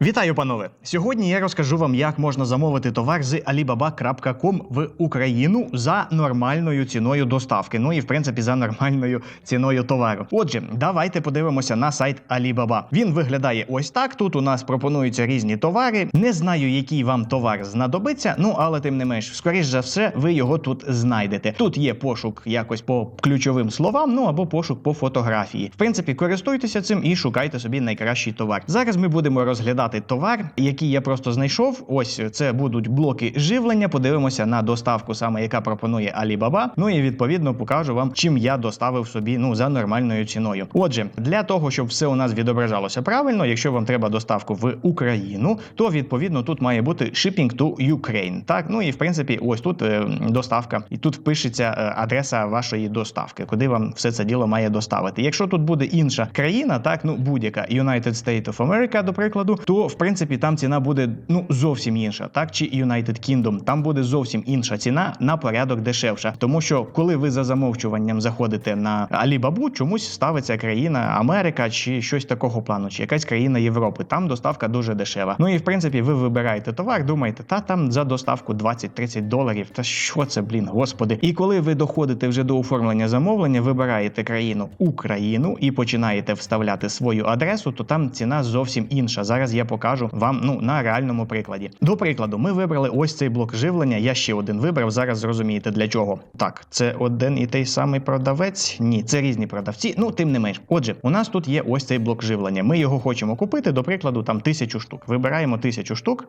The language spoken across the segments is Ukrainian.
Вітаю, панове! Сьогодні я розкажу вам, як можна замовити товар з alibaba.com в Україну за нормальною ціною доставки. Ну і в принципі за нормальною ціною товару. Отже, давайте подивимося на сайт Alibaba. Він виглядає ось так. Тут у нас пропонуються різні товари. Не знаю, який вам товар знадобиться. Ну але тим не менш, скоріш за все, ви його тут знайдете. Тут є пошук якось по ключовим словам, ну або пошук по фотографії. В принципі, користуйтеся цим і шукайте собі найкращий товар. Зараз ми будемо розглядати товар, який я просто знайшов. Ось це будуть блоки живлення. Подивимося на доставку, саме яка пропонує Alibaba. Ну і відповідно покажу вам, чим я доставив собі ну за нормальною ціною. Отже, для того, щоб все у нас відображалося правильно, якщо вам треба доставку в Україну, то відповідно тут має бути shipping to Ukraine. Так, ну і в принципі, ось тут е, доставка, і тут пишеться е, адреса вашої доставки, куди вам все це діло має доставити. Якщо тут буде інша країна, так ну будь-яка United States of America, до прикладу, то в принципі там ціна буде ну зовсім інша, так чи United Kingdom, там буде зовсім інша ціна на порядок дешевша. Тому що коли ви за замовчуванням заходите на Alibaba, чомусь ставиться країна Америка чи щось такого плану, чи якась країна Європи. Там доставка дуже дешева. Ну і в принципі, ви вибираєте товар, думаєте, та там за доставку 20-30 доларів. Та що це, блін, господи? І коли ви доходите вже до оформлення замовлення, вибираєте країну Україну і починаєте вставляти свою адресу, то там ціна зовсім інша. Зараз я покажу вам ну на реальному прикладі. До прикладу, ми вибрали ось цей блок живлення. Я ще один вибрав. Зараз зрозумієте для чого. Так, це один і той самий продавець. Ні, це різні продавці. Ну тим не менш. Отже, у нас тут є ось цей блок живлення. Ми його хочемо купити. До прикладу, там тисячу штук. Вибираємо тисячу штук.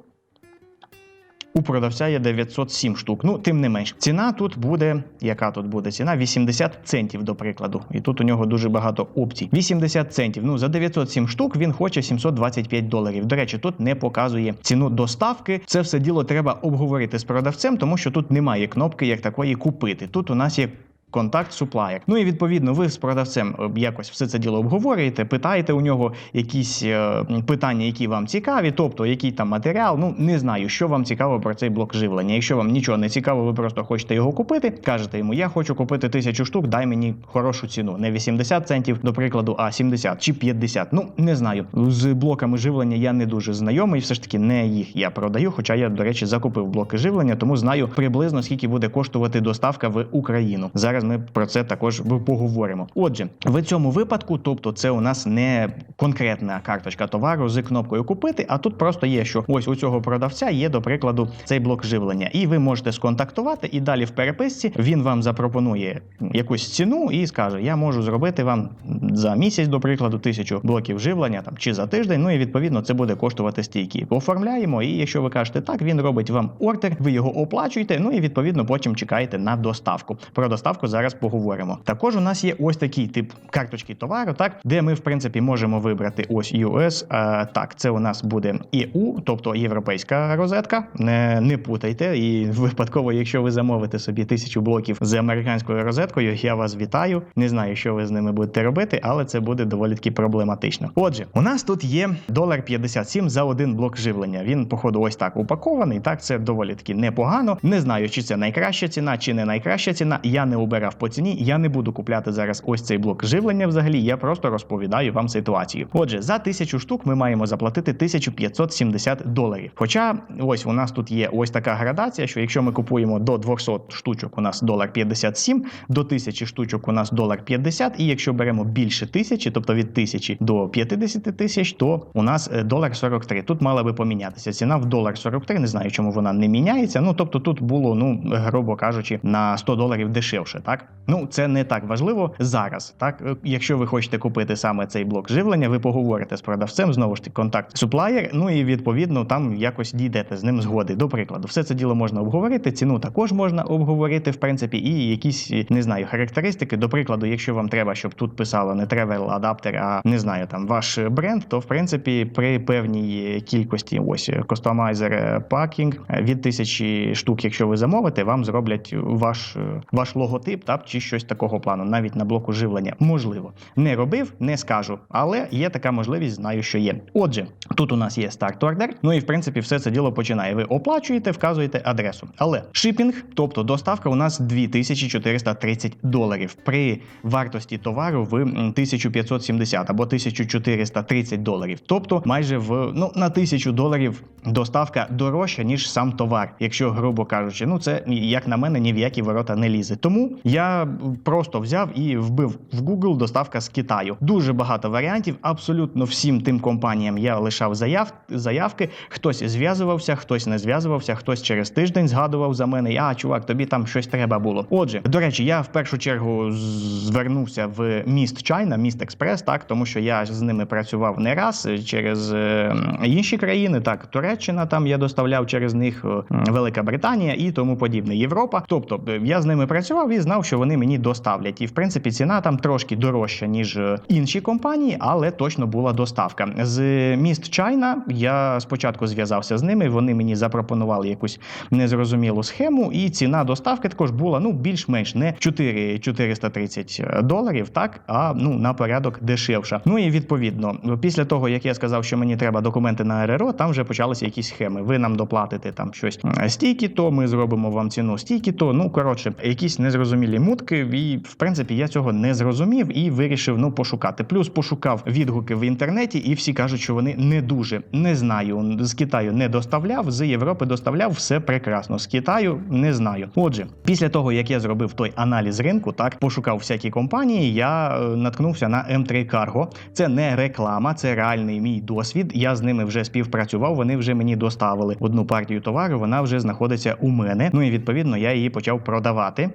У продавця є 907 штук. Ну, тим не менш, ціна тут буде. Яка тут буде ціна? 80 центів, до прикладу. І тут у нього дуже багато опцій. 80 центів. Ну за 907 штук він хоче 725 доларів. До речі, тут не показує ціну доставки. Це все діло треба обговорити з продавцем, тому що тут немає кнопки як такої купити. Тут у нас є. Контакт суплаєр. Ну і відповідно, ви з продавцем е, якось все це діло обговорюєте, питаєте у нього якісь е, питання, які вам цікаві, тобто який там матеріал. Ну не знаю, що вам цікаво про цей блок живлення. Якщо вам нічого не цікаво, ви просто хочете його купити. Кажете йому, я хочу купити тисячу штук, дай мені хорошу ціну. Не 80 центів, до прикладу, а 70 чи 50. Ну не знаю. З блоками живлення я не дуже знайомий. Все ж таки, не їх я продаю. Хоча я, до речі, закупив блоки живлення, тому знаю приблизно скільки буде коштувати доставка в Україну. Зараз ми про це також поговоримо. Отже, в цьому випадку, тобто, це у нас не конкретна карточка товару з кнопкою купити, а тут просто є, що ось у цього продавця є, до прикладу, цей блок живлення, і ви можете сконтактувати, і далі в переписці він вам запропонує якусь ціну і скаже: Я можу зробити вам за місяць, до прикладу, тисячу блоків живлення там чи за тиждень. Ну і відповідно це буде коштувати стільки. Оформляємо, і якщо ви кажете так, він робить вам ордер, ви його оплачуєте. Ну і відповідно потім чекаєте на доставку. Про доставку зараз поговоримо. Також у нас є ось такий тип карточки товару, так де ми в принципі можемо вибрати ось US. А, так, це у нас буде EU, тобто європейська розетка. Не, не путайте. І випадково, якщо ви замовите собі тисячу блоків з американською розеткою, я вас вітаю. Не знаю, що ви з ними будете робити, але це буде доволі таки проблематично. Отже, у нас тут є долар 57 за один блок живлення. Він, походу, ось так упакований. Так, це доволі таки непогано. Не знаю, чи це найкраща ціна, чи не найкраща ціна. Я не обирав по ціні. Я не буду купляти зараз ось цей блок живлення. Взагалі, я просто розповідаю вам ситуацію. Отже, за тисячу штук ми маємо заплатити 1570 доларів. Хоча ось у нас тут є ось така градація, що якщо ми купуємо до 200 штучок, у нас долар 57, до 1000 штучок у нас долар 50, і якщо беремо більше тисячі, тобто від 1000 до 50 тисяч, то у нас е, долар 43. Тут мала би помінятися ціна в долар 43. Не знаю, чому вона не міняється. Ну тобто тут було, ну грубо кажучи, на 100 доларів дешевше, так. Ну, це не так важливо зараз. Так, Е, якщо ви хочете купити саме цей блок живлення, ви поговорите з продавцем, знову ж таки, контакт суплаєр. Ну і відповідно там якось дійдете з ним згоди. До прикладу, все це діло можна обговорити. Ціну також можна обговорити, в принципі, і якісь не знаю характеристики. До прикладу, якщо вам треба, щоб тут писало не travel адаптер, а не знаю там ваш бренд, то в принципі при певній кількості ось customizer packing від тисячі штук, якщо ви замовите, вам зроблять ваш, ваш логотип тип, та чи щось такого плану, навіть на блоку живлення. Можливо, не робив, не скажу, але є така можливість, знаю, що є. Отже, тут у нас є старт ордер. Ну і в принципі все це діло починає. Ви оплачуєте, вказуєте адресу. Але шипінг, тобто доставка, у нас 2430 доларів. При вартості товару в м, 1570 або 1430 доларів. Тобто майже в ну на 1000 доларів доставка дорожча, ніж сам товар, якщо грубо кажучи. Ну це як на мене ні в які ворота не лізе. Тому я просто взяв і вбив в Google доставка з Китаю. Дуже багато варіантів. Абсолютно всім тим компаніям я лишав заяв, заявки. Хтось зв'язувався, хтось не зв'язувався, хтось через тиждень згадував за мене. А чувак, тобі там щось треба було. Отже, до речі, я в першу чергу звернувся в міст Чайна, міст Експрес, так тому що я з ними працював не раз е, через е, інші країни, так Туреччина там я доставляв через них, е, Велика Британія і тому подібне. Європа. Тобто я з ними працював і знав, що вони мені доставлять. І в принципі ціна там трошки дорожча, ніж е, інші компанії, але точно була доставка. З міст Чайна я спочатку зв'язався з ними. Вони мені запропонували якусь незрозумілу схему, і ціна доставки також була ну більш-менш не 4 430 доларів, так а ну на порядок дешевша. Ну і відповідно, після того як я сказав, що мені треба документи на РРО, там вже почалися якісь схеми. Ви нам доплатите там щось е, стільки, то ми зробимо вам ціну стільки, то ну коротше, якісь незрозумілі мутки. І в принципі я цього не зрозумів і вирішив ну пошукати. Плюс пошукав відгуки в інтернеті, і всі кажуть, що вони не дуже не знаю. З Китаю не доставляв, з Європи доставляв все прекрасно. З Китаю не знаю. Отже, після того як я зробив той аналіз ринку, так пошукав всякі компанії, я е, наткнувся на M3 Cargo. Це не реклама, це реальний мій досвід. Я з ними вже співпрацював. Вони вже мені доставили одну партію товару. Вона вже знаходиться у мене. Ну і відповідно я її почав продавати.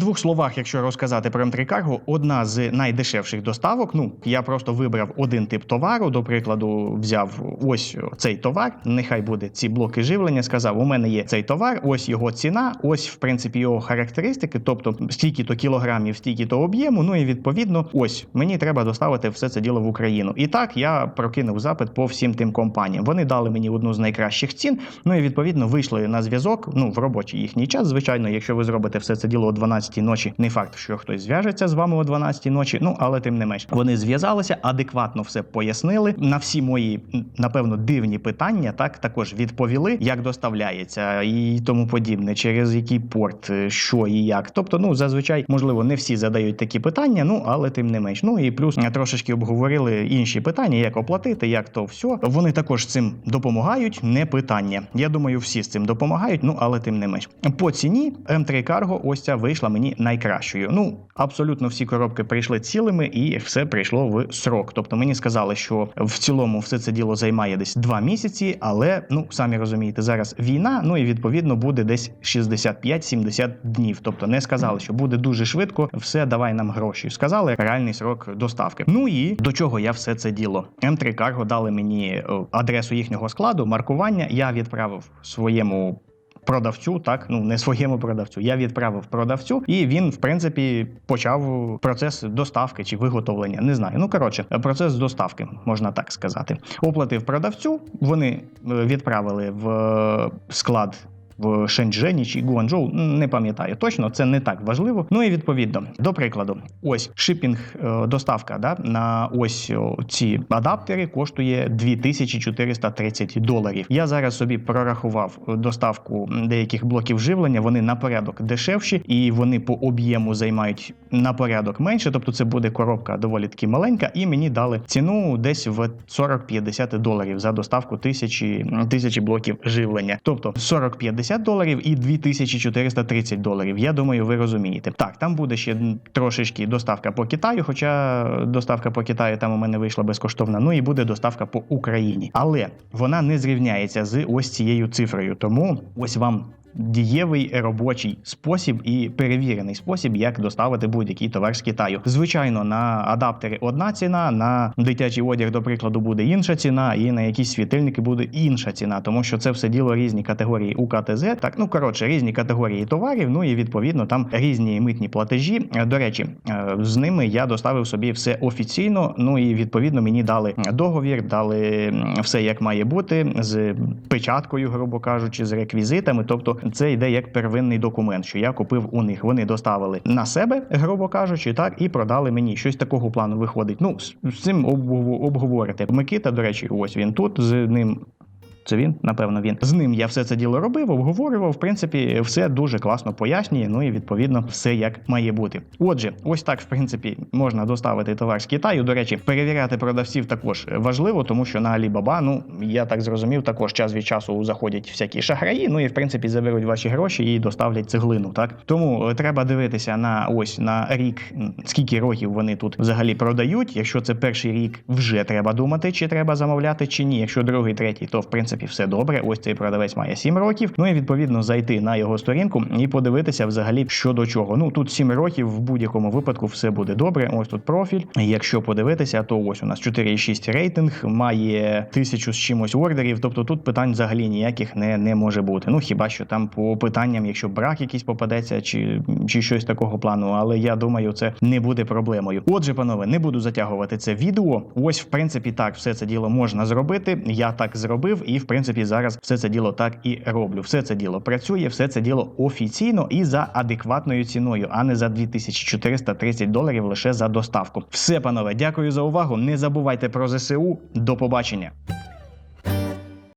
Двох словах, якщо розказати про M3 Cargo, одна з найдешевших доставок. Ну я просто вибрав один тип товару. До прикладу, взяв ось цей товар. Нехай буде ці блоки живлення. Сказав, у мене є цей товар, ось його ціна, ось в принципі його характеристики, тобто стільки то кілограмів, стільки то об'єму. Ну і відповідно, ось мені треба доставити все це діло в Україну. І так я прокинув запит по всім тим компаніям. Вони дали мені одну з найкращих цін. Ну і відповідно вийшли на зв'язок. Ну в робочий їхній час. Звичайно, якщо ви зробите все це діло о 12 ночі, не факт, що хтось зв'яжеться з вами о 12 ночі. Ну але тим не менш, вони зв'язалися, адекватно все пояснили. На всі мої напевно дивні питання, так також відповіли, як доставляється і тому подібне, через який порт, е, що і як. Тобто, ну зазвичай, можливо, не всі задають такі питання, ну але тим не менш. Ну і плюс е, трошечки обговорили інші питання, як оплатити, як то все. Вони також цим допомагають, не питання. Я думаю, всі з цим допомагають, ну але тим не менш. По ціні М3 Cargo ось ця вийшла мені найкращою. Ну абсолютно всі коробки прийшли цілими, і все прийшло в срок. Тобто мені сказали, що в цілому все це діло займає десь два місяці, але ну самі розумієте, зараз війна. Ну і відповідно буде десь 65-70 днів. Тобто не сказали, що буде дуже швидко. Все, давай нам гроші. Сказали реальний срок доставки. Ну і до чого я все це діло? М3 Cargo дали мені е, адресу їхнього складу, маркування. Я відправив своєму. Продавцю, так ну не своєму продавцю. Я відправив продавцю, і він, в принципі, почав процес доставки чи виготовлення. Не знаю. Ну коротше, процес доставки, можна так сказати. Оплатив продавцю. Вони е, відправили в е, склад. В Шенчжені чи Гуанчжоу, не пам'ятаю точно, це не так важливо. Ну і відповідно, до прикладу, ось шипінг е, доставка да, на ось ці адаптери коштує 2430 доларів. Я зараз собі прорахував доставку деяких блоків живлення. Вони на порядок дешевші і вони по об'єму займають на порядок менше. Тобто це буде коробка доволі таки маленька, і мені дали ціну десь в 40-50 доларів за доставку тисячі, тисячі блоків живлення. Тобто 40-50 доларів і 2430 доларів. Я думаю, ви розумієте. Так, там буде ще трошечки доставка по Китаю, хоча доставка по Китаю там у мене вийшла безкоштовна. Ну і буде доставка по Україні. Але вона не зрівняється з ось цією цифрою. Тому ось вам. Дієвий робочий спосіб і перевірений спосіб, як доставити будь-який товар з Китаю. Звичайно, на адаптери одна ціна, на дитячий одяг, до прикладу, буде інша ціна, і на якісь світильники буде інша ціна, тому що це все діло різні категорії УКТЗ. Так, ну коротше, різні категорії товарів. Ну і відповідно там різні митні платежі. До речі, е, з ними я доставив собі все офіційно. Ну і відповідно мені дали договір, дали все як має бути з печаткою, грубо кажучи, з реквізитами. Тобто це йде як первинний документ, що я купив у них. Вони доставили на себе, грубо кажучи, так і продали мені. Щось такого плану виходить. Ну з, цим обговорити. Микита, до речі, ось він тут з ним. Це він, напевно, він з ним я все це діло робив, обговорював. В принципі, все дуже класно пояснює. Ну і відповідно все як має бути. Отже, ось так, в принципі, можна доставити товар з Китаю. До речі, перевіряти продавців також важливо, тому що на Alibaba, ну я так зрозумів, також час від часу заходять всякі шахраї. Ну і в принципі заберуть ваші гроші і доставлять цеглину. Так тому е, треба дивитися на ось на рік, скільки років вони тут взагалі продають. Якщо це перший рік, вже треба думати, чи треба замовляти, чи ні. Якщо другий, третій, то в принципі все добре. Ось цей продавець має 7 років. Ну і відповідно зайти на його сторінку і подивитися взагалі що до чого. Ну тут 7 років в будь-якому випадку все буде добре. Ось тут профіль. Якщо подивитися, то ось у нас 4,6 рейтинг, має тисячу з чимось ордерів. Тобто тут питань взагалі ніяких не, не може бути. Ну хіба що там по питанням, якщо брак якийсь попадеться, чи, чи щось такого плану. Але я думаю, це не буде проблемою. Отже, панове, не буду затягувати це відео. Ось, в принципі, так все це діло можна зробити. Я так зробив, і в принципі зараз все це діло так і роблю. Все це діло працює, все це діло офіційно і за адекватною ціною, а не за 2430 доларів лише за доставку. Все, панове, дякую за увагу. Не забувайте про ЗСУ. До побачення.